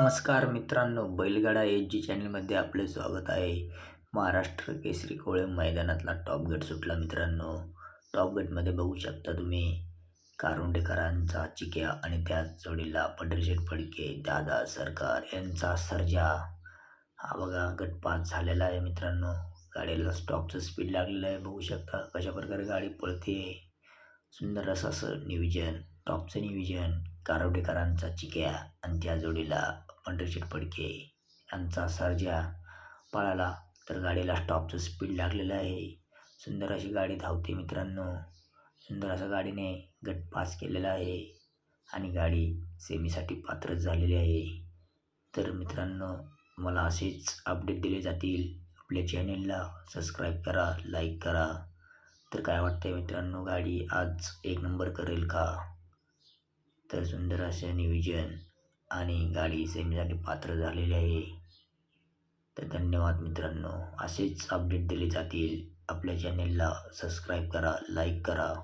नमस्कार मित्रांनो बैलगाडा एच जी चॅनलमध्ये आपले स्वागत आहे. महाराष्ट्र केसरी कोळे मैदानातला टॉप गेट सुटला मित्रांनो. टॉप गेटमध्ये बघू शकता तुम्ही कारुंडेकरांचा चिक्या आणि त्याच जोडीला पंढरीशेठ फडके दादा सरकार यांचा सर्जा. हा बघा गट पाच झालेला आहे मित्रांनो. गाडीला स्टॉपचं स्पीड लागलेलं आहे. बघू शकता कशा प्रकारे गाडी पळते. सुंदर असं असं नियोजन. टॉपचं नियोजन कारवडेकरांचा चिक्या आणि त्या जोडीला पंढरीशेठ फडके यांचा सर्जा. पळाला तर गाडीला स्टॉपचं स्पीड लागलेलं आहे. सुंदर अशी गाडी धावते मित्रांनो. सुंदर असा गाडीने गट पास केलेला आहे आणि गाडी सेमीसाठी पात्र झालेली आहे. तर मित्रांनो मला असेच अपडेट दिले जातील. आपल्या चॅनेलला सबस्क्राईब करा लाईक करा. तर काय वाटतंय मित्रांनो गाडी आज एक नंबर करेल का? तर सुंदर असे नियोजन आणि गाडी सेमीसाठी पात्र झालेली आहे. तर धन्यवाद मित्रांनो. असेच अपडेट दिले जातील. आपल्या चॅनेलला सबस्क्राईब करा लाईक करा.